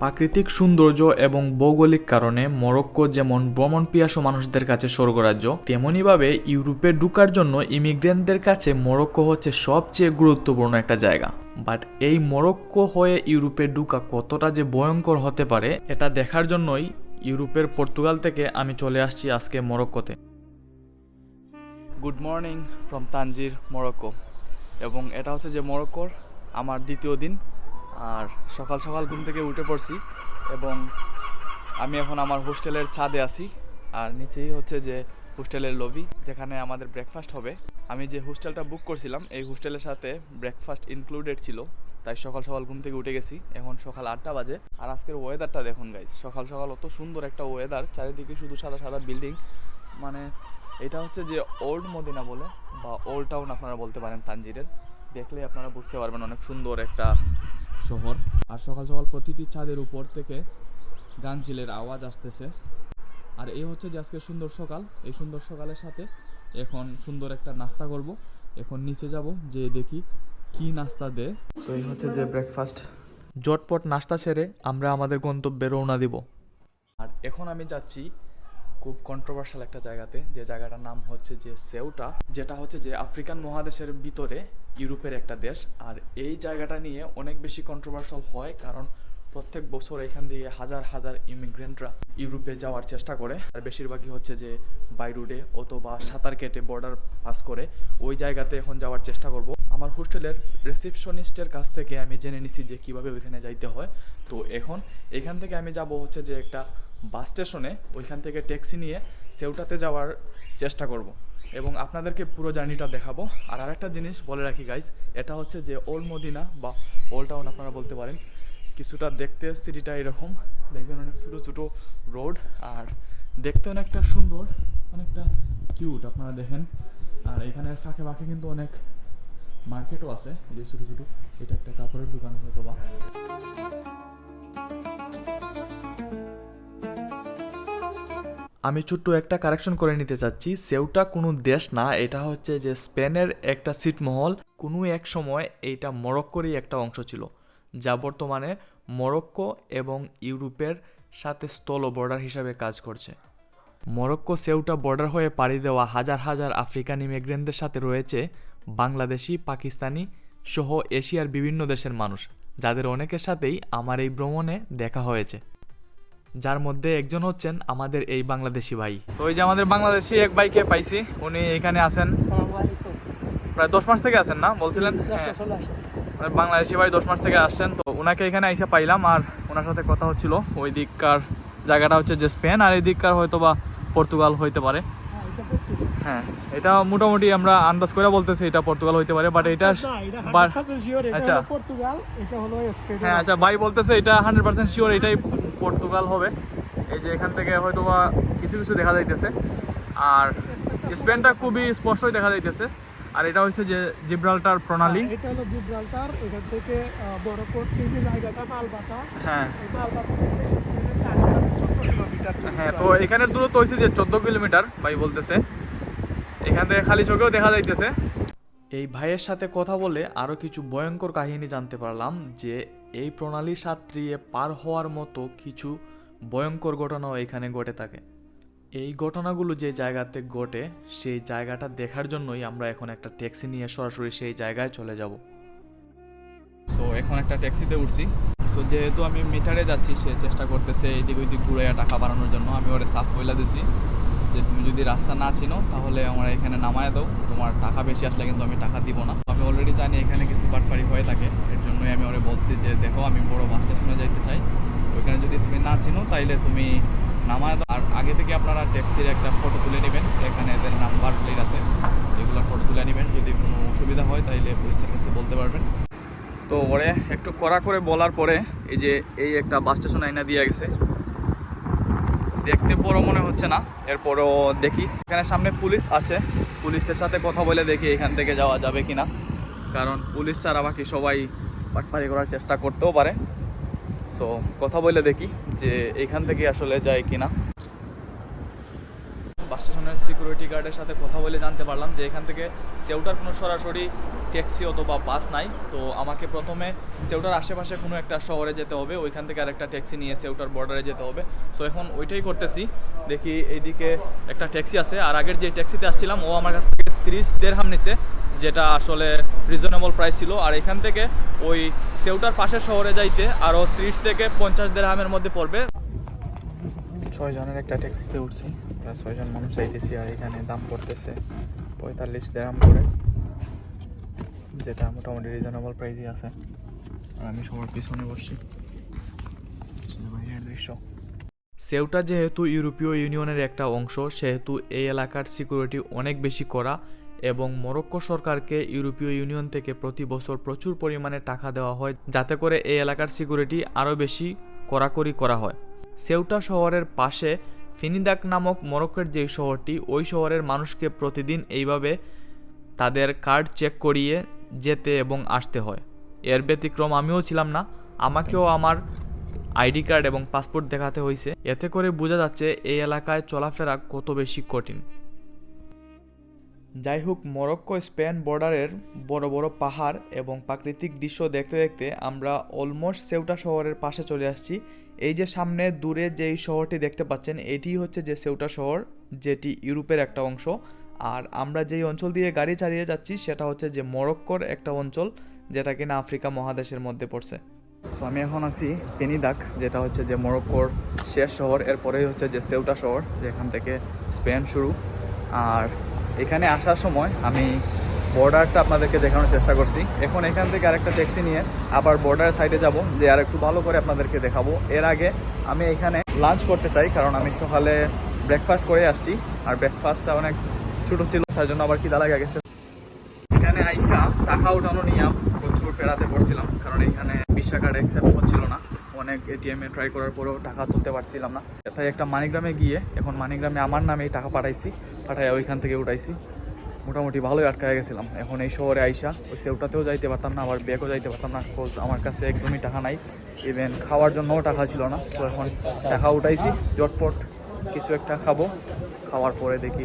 প্রাকৃতিক সৌন্দর্য এবং ভৌগোলিক কারণে মরক্কো যেমন ভ্রমণ পিয়াসু মানুষদের কাছে স্বর্গরাজ্য তেমনইভাবে ইউরোপে ঢুকার জন্য ইমিগ্রেন্টদের কাছে মরক্কো হচ্ছে সবচেয়ে গুরুত্বপূর্ণ একটা জায়গা। বাট এই মরক্কো হয়ে ইউরোপে ঢুকা কতটা যে ভয়ঙ্কর হতে পারে, এটা দেখার জন্যই ইউরোপের পর্তুগাল থেকে আমি চলে আসছি আজকে মরক্কোতে। Good morning from Tangier, Morocco. এবং এটা হচ্ছে যে মরক্কোর আমার দ্বিতীয় দিন। আর সকাল সকাল ঘুম থেকে উঠে পড়ছি এবং আমি এখন আমার হোস্টেলের ছাদে আছি। আর নিচেই হচ্ছে যে হোস্টেলের লবি যেখানে আমাদের ব্রেকফাস্ট হবে। আমি যে হোস্টেলটা বুক করছিলাম, এই হোস্টেলের সাথে ব্রেকফাস্ট ইনক্লুডেড ছিল। তাই সকাল সকাল ঘুম থেকে উঠে গেছি। এখন সকাল আটটা বাজে। আর আজকের ওয়েদারটা দেখুন গাইজ সকাল সকাল অত সুন্দর একটা ওয়েদার চারিদিকে শুধু সাদা সাদা বিল্ডিং মানে এটা হচ্ছে যে ওল্ড মদিনা বলে, বা ওল্ড টাউন আপনারা বলতে পারেন তানজিরের। দেখলে আপনারা বুঝতে পারবেন অনেক সুন্দর একটা শহর। আর সকাল সকাল প্রতিটি ছাদের উপর থেকে গান চিলের আওয়াজ আসতেছে। আর এই হচ্ছে যে আজকে সুন্দর সকাল। এই সুন্দর সকালের সাথে এখন সুন্দর একটা নাস্তা করব। এখন নিচে যাব যে দেখি কি নাস্তা দেয়। তো এই হচ্ছে যে ব্রেকফাস্ট জটপট নাস্তা সেরে আমরা আমাদের গন্তব্যে রওনা দিব। আর এখন আমি যাচ্ছি খুব কন্ট্রোভার্সাল একটা জায়গাতে। যে জায়গাটার নাম হচ্ছে যে সেউটা। যেটা হচ্ছে যে আফ্রিকান মহাদেশের ভিতরে ইউরোপের একটা দেশ। আর এই জায়গাটা নিয়ে অনেক বেশি কন্ট্রোভার্সাল হয় কারণ প্রত্যেক বছর এখান দিয়ে হাজার হাজার ইমিগ্রেন্টরা ইউরোপে যাওয়ার চেষ্টা করে। আর বেশিরভাগই হচ্ছে যে বাই রোডে অথবা সাঁতার কেটে বর্ডার পাস করে। ওই জায়গাতে এখন যাওয়ার চেষ্টা করব। আমার হোস্টেলের রিসেপশনিস্টের কাছ থেকে আমি জেনে নিছি যে কীভাবে ওইখানে যাইতে হয়। তো এখন এখান থেকে আমি যাব হচ্ছে যে একটা বাস স্টেশনে। ওইখান থেকে ট্যাক্সি নিয়ে সেউটাতে যাওয়ার চেষ্টা করব। এবং আপনাদেরকে পুরো জার্নিটা দেখাবো। আর আরেকটা জিনিস বলে রাখি গাইজ এটা হচ্ছে যে ওল্ড মদিনা বা ওল্ড টাউন আপনারা বলতে পারেন। কিছুটা দেখতে সিটিটা এরকম। দেখবেন অনেক ছোটো ছোটো রোড। আর দেখতে অনেকটা সুন্দর, অনেকটা কিউট আপনারা দেখেন। আর এখানে ফাঁকে ফাঁকে কিন্তু অনেক মার্কেটও আছে। এই যে ছোটো ছোটো, এটা একটা কাপড়ের দোকান হয়তো বা আমি ছোট্ট একটা কারেকশন করে নিতে চাচ্ছি। সেউটা কোনো দেশ না, এটা হচ্ছে যে স্পেনের একটা ছিটমহল। কোনো এক সময় এইটা মরক্কোরই একটা অংশ ছিল, যা বর্তমানে মরক্কো এবং ইউরোপের সাথে স্থল বর্ডার হিসাবে কাজ করছে। মরক্কো সেউটা বর্ডার হয়ে পাড়ি দেওয়া হাজার হাজার আফ্রিকান ইমিগ্রেন্টদের সাথে রয়েছে, বাংলাদেশি, পাকিস্তানি সহ এশিয়ার বিভিন্ন দেশের মানুষ, যাদের অনেকের সাথেই আমার এই ভ্রমণে দেখা হয়েছে। যার মধ্যে একজন হচ্ছেন আমাদের এই বাংলাদেশি ভাই। তো ওই যে আমাদের বাংলাদেশি এক ভাইকে পাইছি উনি এখানে আছেন। প্রায় দশ মাস থেকে আছেন না বলছিলেন? হ্যাঁ। আমাদের বাংলাদেশি ভাই দশ মাস থেকে আসছেন তো ওনাকে এখানে এসে পাইলাম আর ওনার সাথে কথা হচ্ছিল। ওই দিককার জায়গাটা হচ্ছে যে স্পেন আর এই দিককার হয়তো বা পর্তুগাল হইতে পারে। হ্যাঁ এটা মোটামুটি আমরা আন্দাজ করে বলতেছি এটা পর্তুগাল হইতে পারে বাট এটা আচ্ছা। হ্যাঁ আচ্ছা ভাই বলতেছে এটা হান্ড্রেড পার্সেন্ট শিওর এটাই পর্তুগাল হবে। এই যে এখান থেকে হয়তো বা কিছু কিছু দেখা যাইতেছে। আর স্পেনটা খুবই স্পষ্টই দেখা যাইতেছে। আর এটা হচ্ছে যে জিব্রাল্টার প্রণালী। এটা হলো জিব্রাল্টার। এখান থেকে বড়কোট এই যে জায়গাটা মালবাতা। হ্যাঁ। হ্যাঁ তো এখানের দূরত্ব হয়েছে যে চোদ্দ কিলোমিটার ভাই বলতেছে। এখান থেকে খালি চোখেও দেখা যাইতেছে। এই ভাইয়ের সাথে কথা বলে আরও কিছু ভয়ঙ্কর কাহিনী জানতে পারলাম যে এই প্রণালী সাঁতরিয়ে পার হওয়ার মতো কিছু ভয়ঙ্কর ঘটনাও এখানে ঘটে থাকে। এই ঘটনাগুলো যে জায়গাতে ঘটে, সেই জায়গাটা দেখার জন্যই আমরা এখন একটা ট্যাক্সি নিয়ে সরাসরি সেই জায়গায় চলে যাব। তো এখন একটা ট্যাক্সিতে উঠছি। সো যেহেতু আমি মিটারে যাচ্ছি, সে চেষ্টা করতেছে এইদিক ওইদিক ঘুরে টাকা বাড়ানোর জন্য, আমি ওরে সাফ বইলা দিছি। যে তুমি যদি রাস্তা না চিনো, তাহলে আমার এখানে নামায় দাও। তোমার টাকা বেশি আসলে কিন্তু আমি টাকা দিব না। আমি অলরেডি জানি এখানে কিছু বাটপাড়ি হয়ে থাকে। এর জন্যই আমি ওরে বলছি যে, দেখো, আমি বড় বাস স্টেশনে যাইতে চাই। ওইখানে যদি তুমি না চিনো, তাইলে তুমি নামায় দাও। আর আগে থেকে আপনারা ট্যাক্সির একটা ফটো তুলে নেবেন। এখানে এদের নাম্বার প্লেট আছে। এগুলোর ফটো তুলে নেবেন। যদি কোনো অসুবিধা হয়, তাইলে পুলিশের কাছে বলতে পারবেন। তো ওরে একটু কড়া করে বলার পরে, এই যে, এই একটা বাস স্টেশন আইনা দিয়ে গেছে। দেখতে বড় মনে হচ্ছে না। এরপরও দেখি। এখানে সামনে পুলিশ আছে। পুলিশের সাথে কথা বলে দেখি এখান থেকে যাওয়া যাবে কি না কারণ পুলিশ ছাড়া বাকি সবাই পাটপাড়ি করার চেষ্টা করতেও পারে। সো কথা বলে দেখি যে এখান থেকে আসলে যায় কিনা। বাস স্টেশনের সিকিউরিটি গার্ডের সাথে কথা বলে জানতে পারলাম যে এখান থেকে সেউটার কোনো সরাসরি ট্যাক্সি অথবা বাস নাই। তো আমাকে প্রথমে সেউটার আশেপাশে কোনো একটা শহরে যেতে হবে, ওইখান থেকে আরেকটা ট্যাক্সি নিয়ে সেউটার বর্ডারে যেতে হবে। সো এখন ওইটাই করতেছি। দেখি এইদিকে একটা ট্যাক্সি আছে। আর আগের যে ট্যাক্সিতে আসছিলাম, ও আমার কাছ থেকে তিরিশ দেড়হাম নিছে, যেটা আসলে রিজনেবল প্রাইস ছিল। আর এখান থেকে ওই সেউটার পাশের শহরে যাইতে আরও ত্রিশ থেকে পঞ্চাশ দেড়হামের মধ্যে পড়বে। ছয় জনের একটা ট্যাক্সিতে উঠছি। প্রায় ছয়জন মানুষ যাইতেছি আর এখানে দাম পড়তেছে পঁয়তাল্লিশ দেড়াম করে, যেটা মোটামুটি রিজনেবল প্রাইসই আছে। আর আমি সবার পিছনে বসছি। বাইরের দৃশ্য। সেউটা যেহেতু ইউরোপীয় ইউনিয়নের একটা অংশ, সেহেতু এই এলাকার সিকিউরিটি অনেক বেশি করা এবং মরক্কো সরকারকে ইউরোপীয় ইউনিয়ন থেকে প্রতি বছর প্রচুর পরিমাণে টাকা দেওয়া হয়, যাতে করে এই এলাকার সিকিউরিটি আরও বেশি কড়াকড়ি করা হয়। সেউটা শহরের পাশে ফিনিদাক নামক মরক্কোর যে শহরটি ওই শহরের মানুষকে প্রতিদিন এইভাবে তাদের কার্ড চেক করিয়ে যেতে এবং আসতে হয়। এর ব্যতিক্রম আমিও ছিলাম না আমাকেও আমার আইডি কার্ড এবং পাসপোর্ট দেখাতে হয়েছে এতে করে বোঝা যাচ্ছে এই এলাকায় চলাফেরা কত বেশি কঠিন। যাই হোক মরক্কো স্পেন বর্ডারের বড় বড় পাহাড় এবং প্রাকৃতিক দৃশ্য দেখতে দেখতে আমরা অলমোস্ট সেউটা শহরের পাশে চলে আসছি। এই যে সামনে দূরে যেই শহরটি দেখতে পাচ্ছেন এটি হচ্ছে যে সেউটা শহর, যেটি ইউরোপের একটা অংশ। আর আমরা যেই অঞ্চল দিয়ে গাড়ি চালিয়ে যাচ্ছি, সেটা হচ্ছে যে মরক্কোর একটা অঞ্চল, যেটা কিনা আফ্রিকা মহাদেশের মধ্যে পড়ছে। সো আমি এখন আছি পেনিদাক যেটা হচ্ছে যে মরক্কোর শেষ শহর, এরপরেই হচ্ছে যে সেউটা শহর, যেখান থেকে স্পেন শুরু। আর এখানে আসার সময় আমি বর্ডারটা আপনাদেরকে দেখানোর চেষ্টা করছি। এখন এখান থেকে আরেকটা ট্যাক্সি নিয়ে আবার বর্ডার সাইডে যাব যে আর একটু ভালো করে আপনাদেরকে দেখাবো। এর আগে আমি এখানে লাঞ্চ করতে চাই, কারণ আমি সকালে ব্রেকফাস্ট করে আসছি, আর ব্রেকফাস্টটা অনেক ছোটো ছিল, তার জন্য আবার খিদা লাগা গেছে। এখানে আইসা টাকা উঠানো নিয়ে প্রচুর পেড়াতে পড়ছিলাম, কারণ এখানে ভিসা কার্ড অ্যাকসেপ্ট হচ্ছিল না। অনেক এটিএমে ট্রাই করার পরেও টাকা তুলতে পারছিলাম না। তাই একটা মানিগ্রামে গিয়ে, এখন মানিগ্রামে আমার নামেই টাকা পাঠাইছি পাঠাই ওইখান থেকে উঠাইছি। মোটামুটি ভালোই আটকায় গেছিলাম। এখন এই শহরে আইসা, ওই সেউটাতেও যাইতে পারতাম না, আবার ব্যাগও যাইতে পারতাম না কোজ আমার কাছে একদমই টাকা নাই। ইভেন খাওয়ার জন্যও টাকা ছিল না, তো এখন টাকা উঠাইছি, জটপট কিছু একটা খাব। খাওয়ার পরে দেখি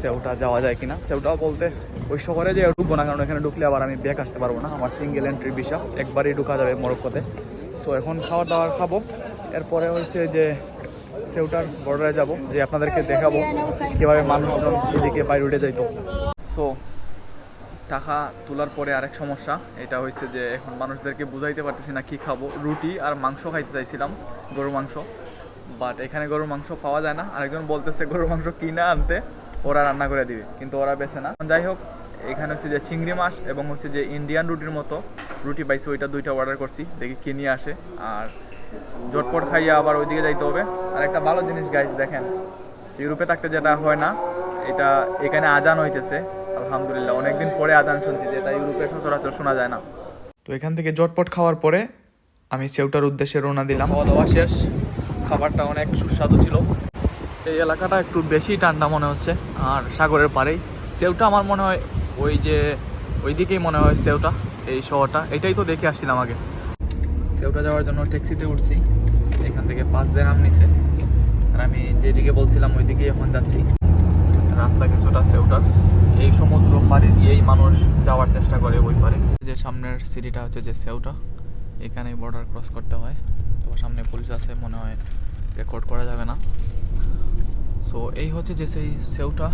সেউটা যাওয়া যায় কিনা। সেউটাও বলতে ওই শহরে যে ঢুকবো না কারণ এখানে ঢুকলে আবার আমি ব্যাগ আসতে পারব না। আমার সিঙ্গেল এন্ট্রি ভিসা একবারই ঢুকা যাবে মরক্কোতে। সো এখন খাওয়া দাওয়ার খাব। এরপরে হচ্ছে যে সেউটার বর্ডারে যাব, যে আপনাদেরকে দেখাবো কীভাবে মানুষজন এদিকে বাইরে উঠে যাইতো। সো টাকা তোলার পরে আরেক সমস্যা, এটা হয়েছে যে এখন মানুষদেরকে বুঝাইতে পারতেছি না কি খাব। রুটি আর মাংস খাইতে চাইছিলাম, গরুর মাংস। বাট এখানে গরুর মাংস পাওয়া যায় না। আরেকজন বলতেছে গরুর মাংস কিনে আনতে, ওরা রান্না করে দিবে, কিন্তু ওরা বেছে না। যাই হোক এখানে হচ্ছে যে চিংড়ি মাছ এবং হচ্ছে যে ইন্ডিয়ান রুটির মতো রুটি পাইছি, ওইটা দুইটা অর্ডার করছি, দেখি কি নিয়ে আসে। আর জটপট খাইয়া আবার ওইদিকে যাইতে হবে। আর একটা ভালো জিনিস গাইজ দেখেন। ইউরোপে থাকতে যেটা হয় না, এটা এখানে আজান হইতেছে। আলহামদুলিল্লাহ অনেকদিন পরে আজান শুনছি যেটা ইউরোপে সচরাচর শোনা যায় না। তো এখান থেকে জটপট খাওয়ার পরে আমি সেউটার উদ্দেশ্যে রওনা দিলাম। খাওয়া দাওয়া শেষ খাবারটা অনেক সুস্বাদু ছিল। এই এলাকাটা একটু বেশি ঠান্ডা মনে হচ্ছে আর সাগরের পাড়েই। সেউটা আমার মনে হয় ওই যে ওইদিকেই মনে হয় সেউটা এই শহরটা। এটাই তো দেখে আসছিলাম আগে। সেউটা যাওয়ার জন্য ট্যাক্সিতে উঠছি এখান থেকে পাঁচ দেড় নিচে। আর আমি যেদিকে বলছিলাম ওইদিকেই এখন যাচ্ছি। রাস্তা কিছুটা সেউটার। এই সমুদ্র পাড়ি দিয়েই মানুষ যাওয়ার চেষ্টা করে ওই পারে। যে সামনের সিটিটা হচ্ছে যে সেউটা এখানে বর্ডার ক্রস করতে হয়। তো সামনে পুলিশ আছে, মনে হয় রেকর্ড করা যাবে না। সো এই হচ্ছে যে সেই সেউটা,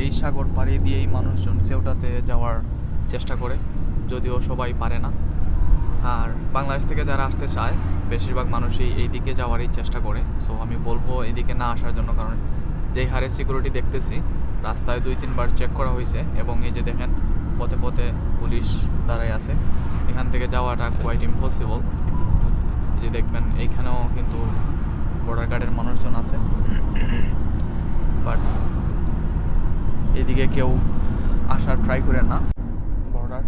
এই সাগর পাড়ি দিয়েই মানুষজন সেউটাতে যাওয়ার চেষ্টা করে, যদিও সবাই পারে না। আর বাংলাদেশ থেকে যারা আসতে চায়, বেশিরভাগ মানুষই এই দিকে যাওয়ারই চেষ্টা করে। সো আমি বলব এইদিকে না আসার জন্য, কারণ যেই হারে সিকিউরিটি দেখতেছি রাস্তায় দুই, তিনবার চেক করা হয়েছে এবং এই যে দেখেন, পথে পথে পুলিশ দাঁড়াই আছে। এখান থেকে যাওয়াটা কোয়াইট ইম্পসিবল যে দেখবেন, এইখানেও কিন্তু বর্ডার গার্ডের মানুষজন আছে। বাট এদিকে কেউ আসার ট্রাই করে না। বর্ডার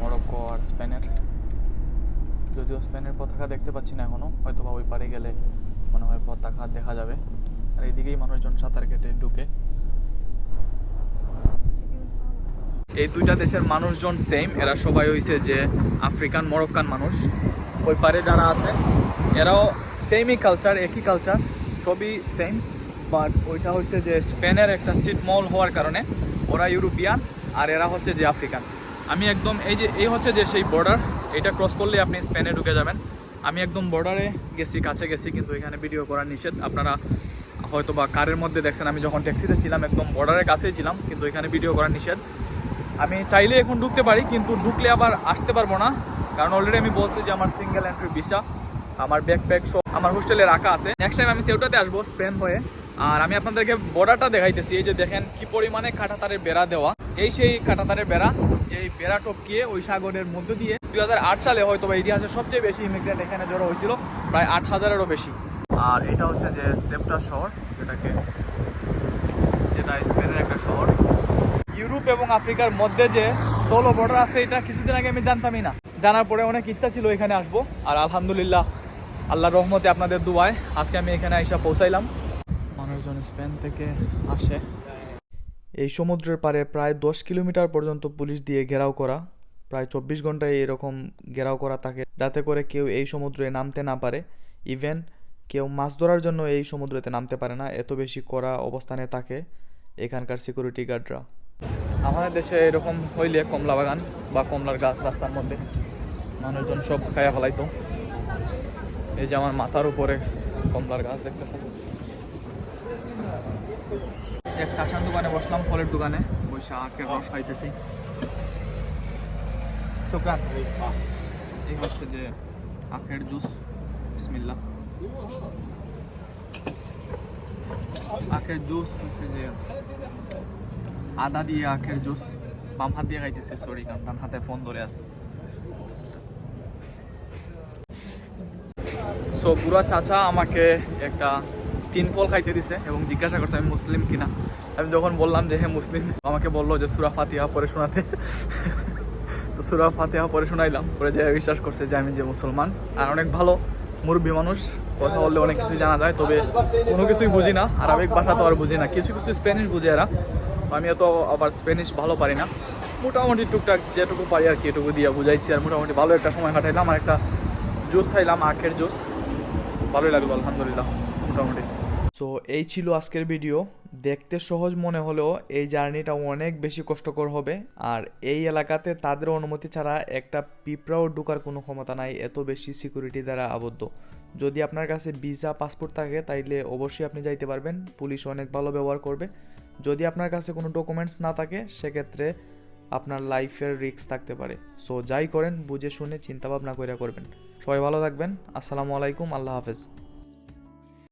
মরক্কো আর স্পেনের যদিও স্পেনের পতাকা দেখতে পাচ্ছি না এখনও হয়তো বা ওই পারে গেলে মনে হয় পতাকা দেখা যাবে। আর এইদিকেই মানুষজন সাঁতার কেটে ঢুকে। এই দুইটা দেশের মানুষজন সেম এরা সবাই হইছে যে আফ্রিকান, মরক্কান মানুষ। ওই পারে যারা আছে, এরাও সেমই কালচার একই কালচার সবই সেম বাট ওইটা হচ্ছে যে স্পেনের একটা স্ট্রিট মল হওয়ার কারণে ওরা ইউরোপিয়ান আর এরা হচ্ছে যে আফ্রিকান। আমি একদম এই যে, এই হচ্ছে যে সেই বর্ডার এটা ক্রস করলে আপনি স্পেনে ঢুকে যাবেন। আমি একদম বর্ডারে গেছি, কাছে গেছি, কিন্তু এখানে ভিডিও করা নিষেধ। আপনারা হয়তো বা কারের মধ্যে দেখছেন, আমি যখন ট্যাক্সিতে ছিলাম, একদম বর্ডারের কাছেই ছিলাম, কিন্তু এখানে ভিডিও করা নিষেধ। আমি চাইলে এখন ঢুকতে পারি, কিন্তু ঢুকলে আবার আসতে পারব না, কারণ অলরেডি আমি বলছি যে আমার সিঙ্গেল এন্ট্রি ভিসা আমার ব্যাকপ্যাক সব আমার হোস্টেলে রাখা আছে। নেক্সট টাইম আমি সেউটাতে আসব স্পেন হয়ে। আর আমি আপনাদেরকে বর্ডারটা দেখাইতেছি, এই যে দেখেন কি পরিমাণে কাঁটাতারের বেড়া দেওয়া। এই সেই কাঁটাতারের বেড়া যে বেড়া টপকিয়ে ওই সাগরের মধ্য দিয়ে, দুই হাজার আট সালে হয়তো বা ইতিহাসের সবচেয়ে বেশি ইমিগ্রেন্ট এখানে জড়ো হয়েছিল, প্রায় আট হাজারেরও বেশি। আর এটা হচ্ছে যে সেপ্টা শহর, যেটাকে যেটা স্পেনের একটা শহর। ইউরোপ এবং আফ্রিকার মধ্যে যে স্থল বর্ডার আছে, এটা কিছুদিন আগে আমি জানতামই না। জানার পরে অনেক ইচ্ছা ছিল এখানে আসব। আর আলহামদুলিল্লাহ আল্লাহ রহমতে আপনাদের দুয়ায় আজকে আমি এখানে এসে পৌঁছাইলাম। মানুষজন স্পেন থেকে আসে। এই সমুদ্রের পারে প্রায় দশ কিলোমিটার পর্যন্ত পুলিশ দিয়ে ঘেরাও করা। প্রায় চব্বিশ ঘন্টায় এরকম ঘেরাও করা থাকে যাতে করে কেউ এই সমুদ্রে নামতে না পারে। ইভেন কেউ মাছ ধরার জন্য এই সমুদ্রেতে নামতে পারে না, এত বেশি করা অবস্থানে থাকে এখানকার সিকিউরিটি গার্ডরা আমাদের দেশে এরকম হইলে কমলা বাগান বা কমলার গাছ রাস্তার মধ্যে মানুষজন সব খায়া ফেলাইতো। এই যে আমার মাথার উপরে কমলার গাছ দেখতেছেন এক চাচার দোকানে বসলাম, ফলের দোকানে। বসে আখের রস খাইতেছি। শুক্রান, এই হচ্ছে যে আখের জুস। বিসমিল্লাহ। আখের জুস হচ্ছে যে আদা দিয়ে আখের জুস, বাম হাত দিয়ে খাইতেছি সরি কারণ ডান হাতে ফোন ধরে আছে। সো বুড়া চাচা আমাকে একটা তিন ফল খাইতে দিছে এবং জিজ্ঞাসা করছে, আমি মুসলিম কিনা? আমি যখন বললাম যে হ্যাঁ মুসলিম, আমাকে বলল যে, সুরা ফাতিহা পরে শোনাতে। তো সুরা ফাতিহা পরে শোনাইলাম পরে যে বিশ্বাস করছে যে, আমি যে মুসলমান। আর অনেক ভালো। মুরব্বী মানুষ, কথা বললে অনেক কিছু জানা যায়, তবে কোনো কিছুই বুঝি না, আরবিক ভাষা তো আর বুঝি না। কিছু কিছু স্প্যানিশ বুঝে এরা আমি এত আবার স্প্যানিশ ভালো পারি না। মোটামুটি টুকটাক যেটুকু পারি আর কি, এটুকু দিয়ে বুঝাইছি আর মোটামুটি ভালো একটা সময় কাটাইলাম, আর একটা জুস খাইলাম, আখের জুস। ভালোই লাগল, আলহামদুলিল্লাহ, মোটামুটি। সো এই ছিল আজকের ভিডিও দেখতে সহজ মনে হলেও এই জার্নিটা অনেক বেশি কষ্টকর হবে। আর এই এলাকাতে তাদের অনুমতি ছাড়া একটা পিঁপড়াও ঢোকার কোনো ক্ষমতা নাই, এত বেশি সিকিউরিটি দ্বারা আবদ্ধ। যদি আপনার কাছে ভিসা পাসপোর্ট থাকে, তাইলে অবশ্যই আপনি যাইতে পারবেন। পুলিশ অনেক ভালো ব্যবহার করবে। যদি আপনার কাছে কোনো ডকুমেন্টস না থাকে, সেক্ষেত্রে আপনার লাইফের রিস্ক থাকতে পারে। সো যাই করেন, বুঝে শুনে চিন্তা ভাবনা করে করবেন। সবাই ভালো থাকবেন। আসসালামু আলাইকুম, আল্লাহ হাফেজ।